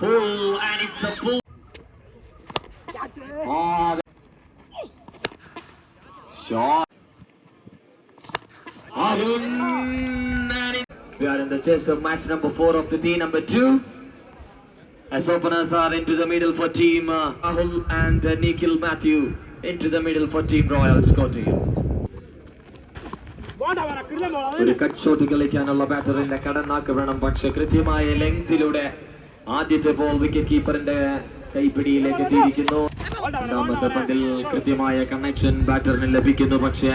Pull, and it's a pull. Oh, shot. Arun, and it- We are in the chest of match number four of the team number two. As openers are into the middle for team uh, Rahul and uh, Nikhil Matthew into the middle for team Royal Scotty. ഒരു cut short കളിക്കാനുള്ള ബാറ്ററിന്റെ കടന്നാക്രമണം പക്ഷെ കൃത്യമായ ലെങ്തിലൂടെ ആദ്യത്തെ ball wicket കീപ്പറിന്റെ കൈപ്പിടിയിലേക്ക് എത്തിയിരിക്കുന്നു രണ്ടാമത്തെ പന്തിൽ കൃത്യമായ connection ബാറ്ററിന് ലഭിക്കുന്നു പക്ഷേ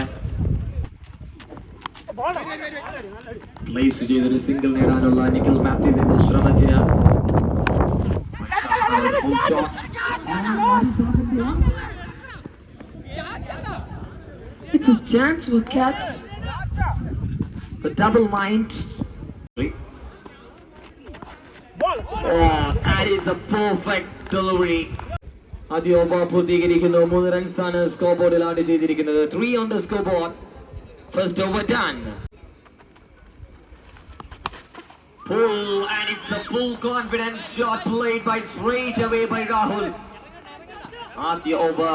പ്ലേസ് ചെയ്തൊരു സിംഗിൾ നേടാനുള്ള നിഖിൽ മാത്യുവിന്റെ ശ്രമത്തിന്. It's a chance for catch. The double mind. Oh, that is a perfect delivery. ആദ്യ ഓവർ പൂർത്തീകരിക്കുന്നു മൂന്ന് റൺസ് ആണ് സ്കോർ ബോർഡിൽ ആഡ് ചെയ്തിരിക്കുന്നത് three on the score board first over done Pull and it's a full confidence shot played by straight away by Rahul. ആദ്യ over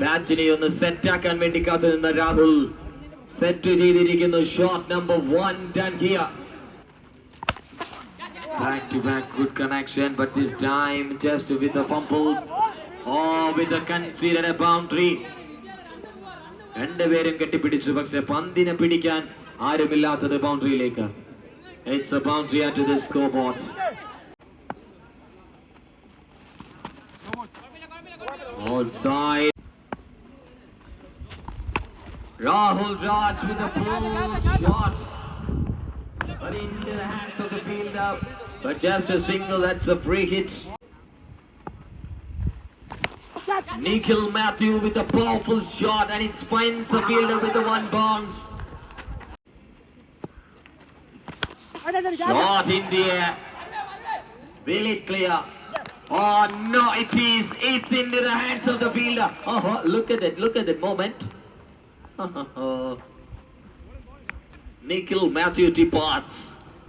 ബാറ്റിനെ ഒന്ന് സെറ്റാക്കാൻ വേണ്ടി കാത്തു നിന്ന രാഹുൽ സെറ്റ് ചെയ്തിരിക്കുന്നു shot number one done here Back to back good connection, but this time just with the fumbles. Oh, with the considered a boundary. രണ്ടുപേരും കെട്ടിപ്പിടിച്ചു പക്ഷെ പന്തിനെ പിടിക്കാൻ ആരുമില്ലാത്തത് ബൗണ്ടറിയിലേക്ക് it's A boundary at the score board Outside. Rahul Raj with a full shot. But into the hands of the fielder. But just a single, that's a free hit. Nikhil Matthew with a powerful shot and it finds the fielder with the one bounce. Shot in the air. Will it clear? Oh no, it is. It's into the hands of the fielder. Oh, oh look at it. Look at the moment. Oh, oh, Nikhil Matthew departs.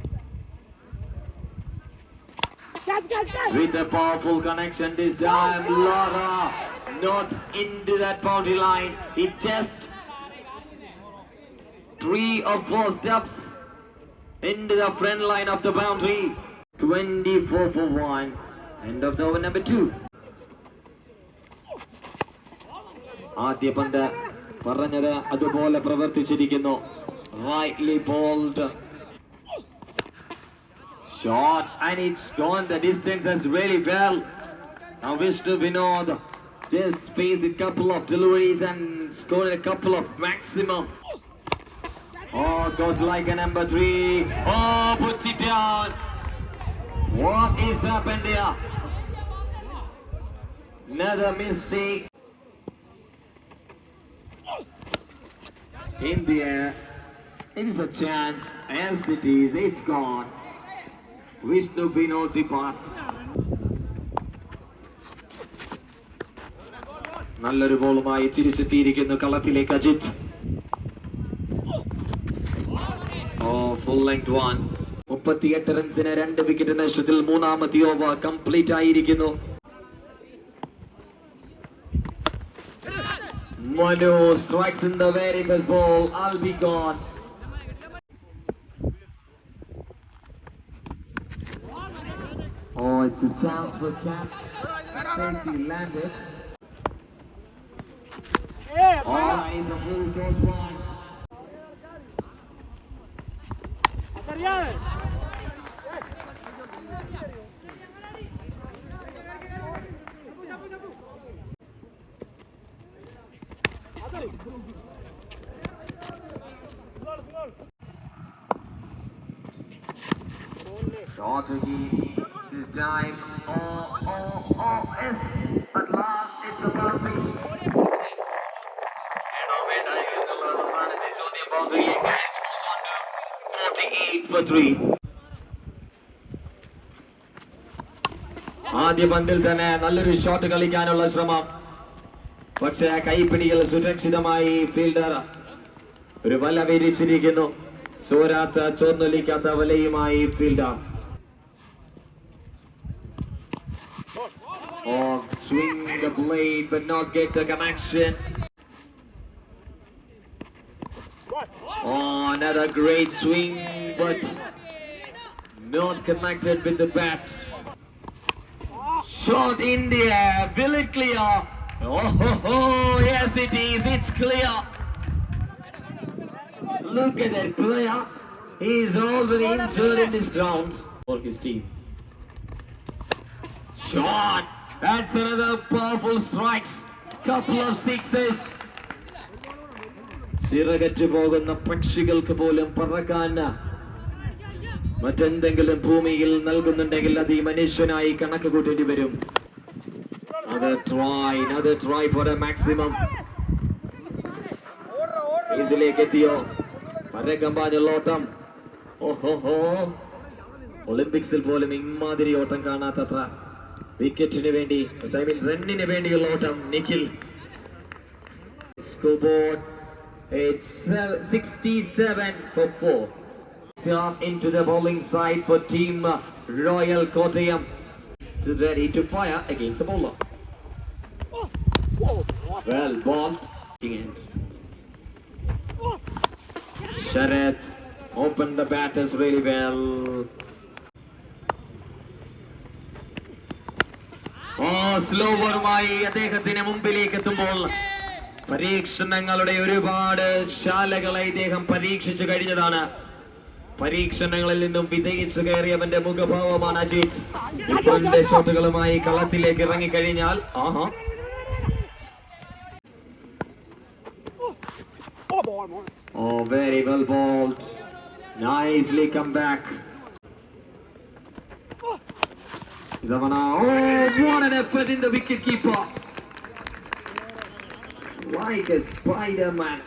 With a powerful connection this time, Lara not into that boundary line. It just three or four steps into the front line of the boundary. 24 for 1. End of the over number 2. ആദ്യ പന്ത് പറഞ്ഞത് അതുപോലെ പ്രവർത്തിച്ചിരിക്കുന്നു Rightly bowled. Shot and it's gone the distance as really well. Now Vishnu Vinod just faced a couple of deliveries and scored a couple of maximum. Oh, goes like a number three. Oh, puts it down. What is happened there? Another mistake. In the air. It is a chance. As it is, it's gone. Vishnu Vinod departs. നല്ലൊരു ബോളുമായി തിരിച്ചെത്തിയിരിക്കുന്നു കളത്തിലേക്ക് അജിത് ഓ full length one മുപ്പത്തിയെട്ട് റൺസിന് രണ്ട് wicket നഷ്ടത്തിൽ മൂന്നാമത്തെ over complete ആയിരിക്കുന്നു Manu strikes in the very first ball. I'll be gone. Oh, it's a chance for catch. Safety landed. Oh, he's a full toss one. Time. Oh, oh, oh, yes. At last, it's the boundary. വേണോ വേണ്ടായോ എന്നുള്ള അവസാനത്തെ ചോദ്യം ബൗണ്ടറിയിലേക്ക് moves on to 48 for 3. ആദ്യ പന്തിൽ തന്നെ നല്ലൊരു shot കളിക്കാനുള്ള ശ്രമം പക്ഷേ ആ കൈപ്പിടികൾ സുരക്ഷിതമായി ഫീൽഡർ ഒരു വല വിരിച്ചിരിക്കുന്നു സോരാത്ത ചോർന്നൊലിക്കാത്ത വലയുമായി fielder Oh, swing the blade but not get the connection. Oh, another great swing but not connected with the bat. Shot in the air, will it clear? Oh, ho, ho, yes it is, it's clear. Look at that player. He is already injured in this ground for his team. Shot. That's another powerful strikes. Couple of sixes. ചിറകറ്റ് പോകുന്ന പക്ഷികൾക്ക് പോലും പറക്കാൻ മറ്റെന്തെങ്കിലും ഭൂമിയിൽ നൽകുന്നുണ്ടെങ്കിൽ അത് ഈ മനുഷ്യനായി കണക്ക് കൂട്ടേണ്ടി വരും. അത് ട്രൈ അത് ട്രൈ ഫോർ എ മാക്സിമം ഈസിലേക്ക് എത്തിയോ? പരകമ്പാനുള്ള ഓട്ടം ഓഹോഹോ ഒളിമ്പിക്സിൽ പോലും ഇമാതിരി ഓട്ടം കാണാത്തത്ര. വിക്കറ്റിന് വേണ്ടി ഐ മീൻ റണ്ണിന് വേണ്ടിയുള്ള ഓട്ടം Nikhil Scoreboard, it's uh, 67 for 4. Up into the bowling side for team uh, Royal Kottayam. To ready to fire against the bowler. Well, ball. In. Sharat opened the batters really well. സ്ലോവറുമായി അദ്ദേഹത്തിന് മുമ്പിലേക്ക് എത്തുമ്പോൾ പരീക്ഷണങ്ങളുടെ ഒരുപാട് ശാലകളെ ഇദ്ദേഹം പരീക്ഷിച്ചു കഴിഞ്ഞതാണ് പരീക്ഷണങ്ങളിൽ നിന്നും വിജയിച്ചു കയറിയവന്റെ മുഖഭാവമാണ് അജിത് ഡിഫറന്റ് ഷോട്ടുകളുമായി കളത്തിലേക്ക് ഇറങ്ങിക്കഴിഞ്ഞാൽ ആഹാ ഓ very well bowled. Nicely come back. ഇതവണ oh, what an effort in the wicket keeper. Like a Spider-Man.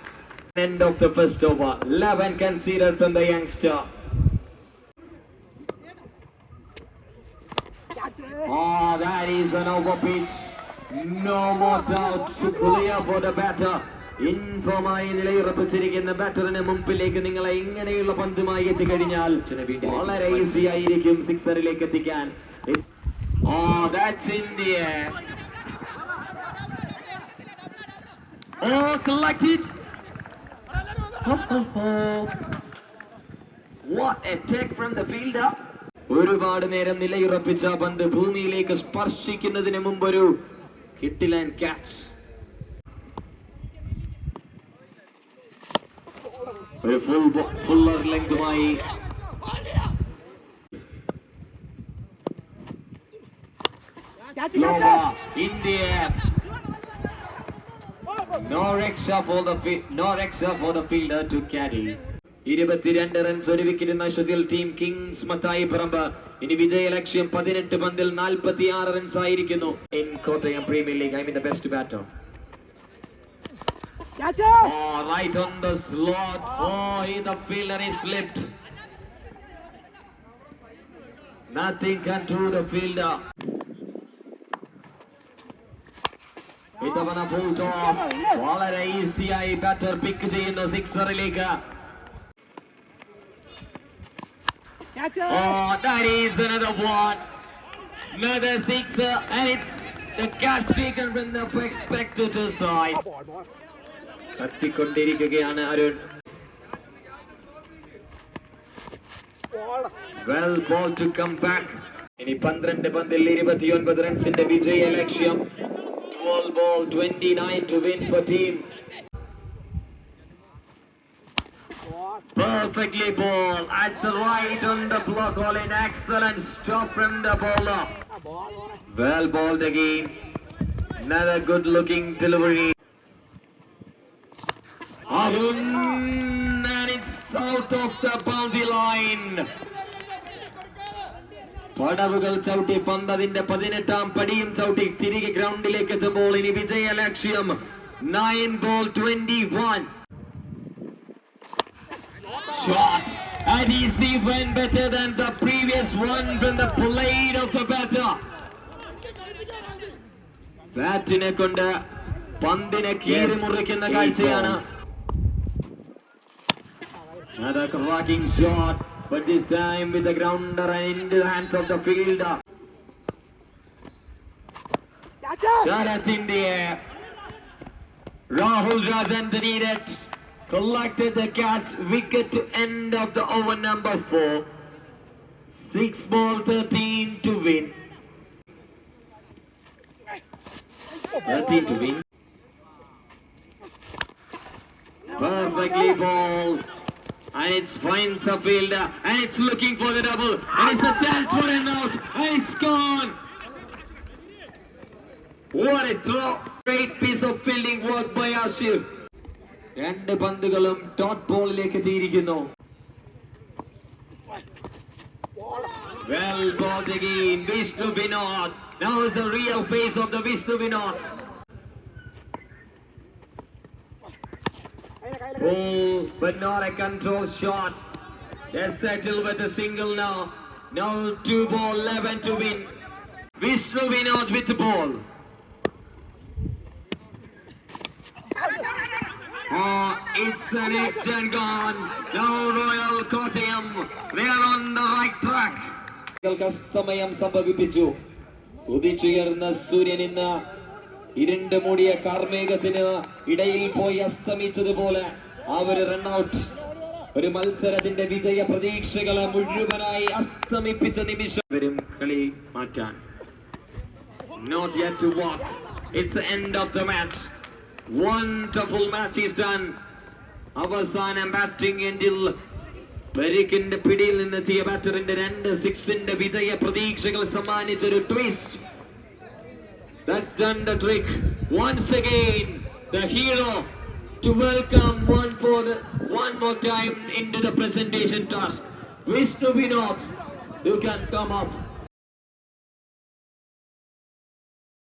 End of the first over. 11 conceded from the youngster. Oh, that is an over pitch. No more doubt to clear for the batter. ഇൻഫോമായി നിലയുറപ്പിച്ചിരിക്കുന്ന ബാറ്ററിന് മുമ്പിലേക്ക് നിങ്ങളെ ഇങ്ങനെയുള്ള പന്തുമായി എത്തിക്കഴിഞ്ഞാൽ വളരെ easy ആയിരിക്കും സിക്സറിലേക്ക് എത്തിക്കാൻ ഓ that's India Oh, collected. Oh, oh, oh. What a take from the fielder. ഒരുപാട് നേരം നിലയുറപ്പിച്ച ആ പന്ത് ഭൂമിയിലേക്ക് സ്പർശിക്കുന്നതിന് മുമ്പ് ഒരു ഹിറ്റ് ആൻഡ് ക്യാച്ച് ഒരു full fuller ലെങ്തുമായി India No extra for the fi- no extra for the fielder to carry. ഇരുപത്തിരണ്ട് റൺസ് ഒരു വിക്കറ്റ് നഷ്ടത്തിൽ ടീം കിങ്സ് മത്തായി പറമ്പ് ഇനി വിജയ ലക്ഷ്യം പതിനെട്ട് പന്തിൽ നാൽപ്പത്തി ആറ് റൺസ് ആയിരിക്കുന്നു in Kottayam premier league I mean the best batter Oh, right on the slot. Oh, he, the fielder is slipped. Nothing can do the fielder. ഇത്തവണ ഫുൾ ടോസ് വളരെ ഈസിയായി ബാറ്റർ പിക്ക് ചെയ്യുന്ന സിക്സറിലേക്ക് Oh, that is another one. Another sixer, and it's the catch taken from the spectator side. കത്തിക്കൊണ്ടിരിക്കുകയാണ് Arun. Well ball to come back ഇനി പന്ത്രണ്ട് പന്തിൽ ഇരുപത്തിയൊൻപത് റൺസിന്റെ വിജയ ലക്ഷ്യം. 12 ball 29 to win for team. Perfectly ball. That's right on the block all in excellent stop from the bowler. Well bowled again. Another good looking delivery. Arun and it's out of the boundary line പടവുകൾ ചവിട്ടി പന്തതിന്റെ പതിനെട്ടാം പടിയും ചവിട്ടി തിരികെ ഗ്രൗണ്ടിലേക്ക് എത്തുമ്പോൾ ഇനി വിജയ ലക്ഷ്യം nine ball twenty one shot And he's even better than the previous one from the blade of the batter. ബാറ്റിനെ കൊണ്ട് പന്തിനെ കീറി മുറിക്കുന്ന കാഴ്ചയാണ്. Another cracking shot, but this time with the grounder and into the hands of the fielder. Sharath in the air. Rahul Rajan needed. Collected the catch. Wicket to end of the over number four. Six ball 13 to win. 13 to win. Perfectly ball And it's finds a fielder. And it's looking for the double. And it's a chance for an out. And it's gone. What a throw. Great piece of fielding work by Ashir. രണ്ട് പന്തുകളും dot ബോളിലേക്ക് എത്തിയിരിക്കുന്നു Well balled again, Vishnu Vinod. Now is the real face of the Vishnu Vinod. Oh, but not a control shot. They settle with a single now. Now two ball, 11 to win. Vishnu Vinod with the ball. Oh, it's an edge and gone. Now Royal Cottingham, they are on the right track. അസ്തമയം സംഭവിപ്പിച്ചു ഉദിച്ചുയർന്ന സൂര്യൻ ഇന്ന് ഇരുണ്ട് മൂടിയ കാർമേഘത്തിന് ഇടയിൽ പോയി അസ്തമിച്ചതുപോലെ ആ ഒരു run out ഒരു മത്സരത്തിന്റെ വിജയ പ്രതീക്ഷകളെ മുഴുവനായി അസ്തമിപ്പിച്ച നിമിഷം വരും കളി മാറ്റാൻ not yet to walk. It's the end of the match. Wonderful match is done. അവസാനം ബാറ്റിംഗ് എൻഡിൽ പരിക്കിന്റെ പിടിയിൽ നിന്നെത്തിയ ബാറ്ററിന്റെ രണ്ട് സിക്സിന്റെ വിജയ പ്രതീക്ഷകൾ സമ്മാനിച്ച ഒരു twist That's done the trick. Once again, the hero to welcome one for the, one more time into the presentation task. Vishnu Vinod, you can come up